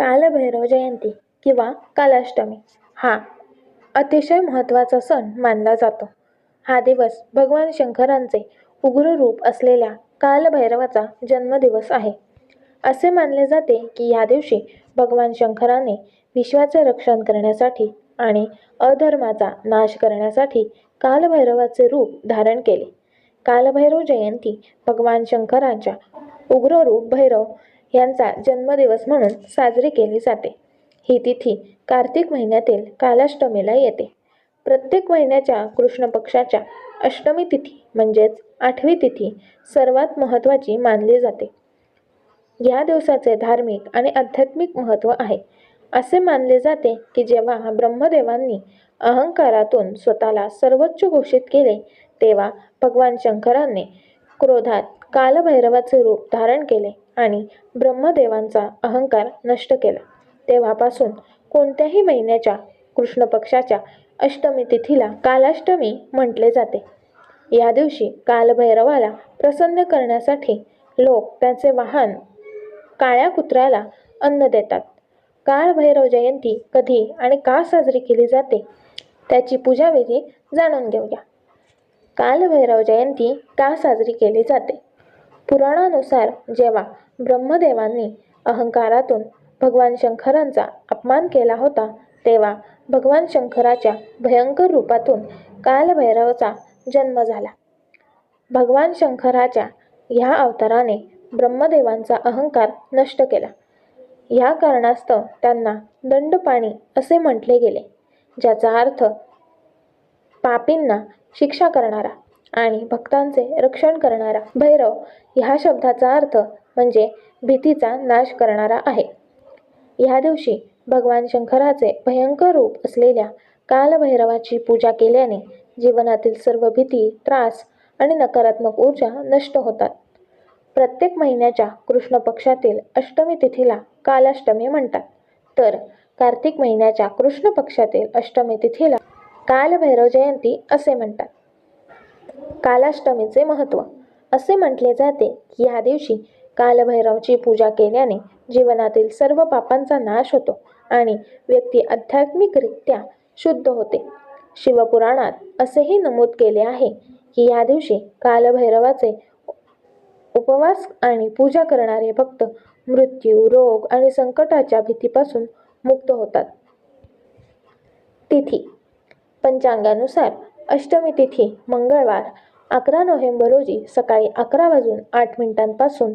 कालभैरव जयंती किंवा कालाष्टमी हा अतिशय महत्त्वाचा सण मानला जातो. हा दिवस भगवान शंकरांचे उग्र रूप असलेल्या कालभैरवाचा जन्मदिवस आहे. असे मानले जाते की या दिवशी भगवान शंकराने विश्वाचे रक्षण करण्यासाठी आणि अधर्माचा नाश करण्यासाठी कालभैरवाचे रूप धारण केले. कालभैरव जयंती भगवान शंकरांच्या उग्र रूप भैरव यांचा जन्मदिवस म्हणून साजरी केली जाते. ही तिथी कार्तिक महिन्यातील कालाष्टमीला येते. प्रत्येक महिन्याच्या कृष्ण पक्षाच्या अष्टमी तिथी म्हणजेच आठवी तिथी सर्वात महत्त्वाची मानली जाते. या दिवसाचे धार्मिक आणि आध्यात्मिक महत्त्व आहे. असे मानले जाते की जेव्हा ब्रह्मदेवांनी अहंकारातून स्वतःला सर्वोच्च घोषित केले तेव्हा भगवान शंकरांनी क्रोधात कालभैरवाचे रूप धारण केले. आणि ब्रह्मदेवांचा अहंकार नष्ट केला. तेव्हापासून कोणत्याही महिन्याच्या कृष्ण पक्षाच्या अष्टमी तिथीला कालाष्टमी म्हटले जाते. या दिवशी कालभैरवाला प्रसन्न करण्यासाठी लोक त्याचे वाहन काळ्या कुत्र्याला अन्न देतात. काळभैरव जयंती कधी आणि का साजरी केली जाते त्याची पूजाविधी जाणून घेऊया. कालभैरव जयंती का साजरी केली जाते? पुराणानुसार जेव्हा ब्रह्मदेवांनी अहंकारातून भगवान शंकरांचा अपमान केला होता तेव्हा भगवान शंकराच्या भयंकर रूपातून कालभैरवचा जन्म झाला. भगवान शंकराच्या ह्या अवताराने ब्रह्मदेवांचा अहंकार नष्ट केला. या कारणास्तव त्यांना दंडपाणी असे म्हटले गेले ज्याचा अर्थ पापींना शिक्षा करणारा आणि भक्तांचे रक्षण करणारा भैरव ह्या शब्दाचा अर्थ म्हणजे भीतीचा नाश करणारा आहे. ह्या दिवशी भगवान शंकराचे भयंकर रूप असलेल्या कालभैरवाची पूजा केल्याने जीवनातील सर्व भीती त्रास आणि नकारात्मक ऊर्जा नष्ट होतात. प्रत्येक महिन्याच्या कृष्ण पक्षातील अष्टमी तिथीला कालाष्टमी म्हणतात. तर कार्तिक महिन्याच्या कृष्ण पक्षातील अष्टमी तिथीला कालभैरव जयंती असे म्हणतात. कालाष्टमीचे महत्त्व असे म्हटले जाते की या दिवशी कालभैरवची पूजा केल्याने जीवनातील सर्व पापांचा नाश होतो आणि व्यक्ती आध्यात्मिकरित्या शुद्ध होते. शिवपुराणात असेही नमूद केले आहे की या दिवशी कालभैरवाचे उपवास आणि पूजा करणारे भक्त मृत्यू रोग आणि संकटाच्या भीतीपासून मुक्त होतात. तिथी. पंचांगानुसार अष्टमी तिथी मंगळवार अकरा नोव्हेंबर रोजी सकाळी अकरा वाजून आठ मिनिटांपासून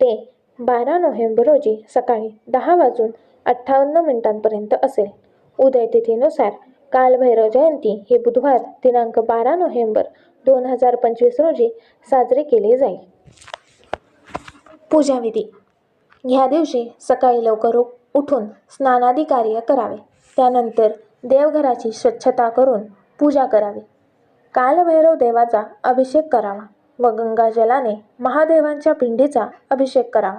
ते बारा नोव्हेंबर रोजी सकाळी दहा वाजून अठ्ठावन्न मिनिटांपर्यंत असेल. उदयतिथीनुसार कालभैरव जयंती हे बुधवार दिनांक बारा नोव्हेंबर दोन हजार पंचवीस रोजी साजरे केले जाईल. पूजाविधी ह्या दिवशी सकाळी लवकर उठून स्नानादी कार्य करावे. त्यानंतर देवघराची स्वच्छता करून पूजा करावी. कालभैरव देवाचा अभिषेक करावा व गंगाजलाने महादेवांच्या पिंडीचा अभिषेक करावा.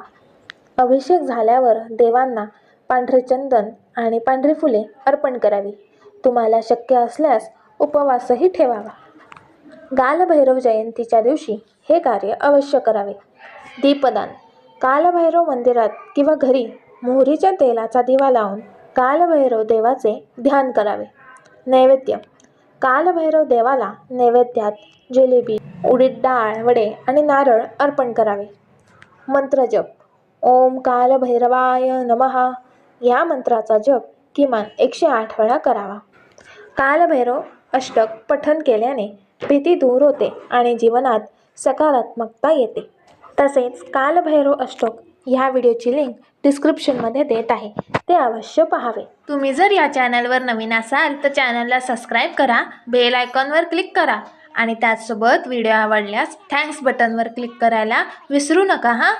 अभिषेक झाल्यावर देवांना पांढरे चंदन आणि पांढरी फुले अर्पण करावी. तुम्हाला शक्य असल्यास उपवासही ठेवावा. कालभैरव जयंतीच्या दिवशी हे कार्य अवश्य करावे. दीपदान. कालभैरव मंदिरात किंवा घरी मोहरीच्या तेलाचा दिवा लावून कालभैरव देवाचे ध्यान करावे. नैवेद्य. कालभैरव देवाला नैवेद्यात जिलेबी उडीद डाळ वडे आणि नारळ अर्पण करावे. मंत्रजप ओम कालभैरवाय नमहा या मंत्राचा जप किमान एकशे आठ वेळा करावा. कालभैरव अष्टक पठन केल्याने भीती दूर होते आणि जीवनात सकारात्मकता येते. तसेच कालभैरव अष्टक ह्या व्हिडिओची लिंक डिस्क्रिप्शनमध्ये देत आहे. ते अवश्य पहावे. तुम्ही जर या चॅनलवर नवीन असाल तर चॅनलला सबस्क्राईब करा बेल आयकॉनवर क्लिक करा आणि त्याचसोबत व्हिडिओ आवडल्यास थँक्स बटनवर क्लिक करायला विसरू नका हां?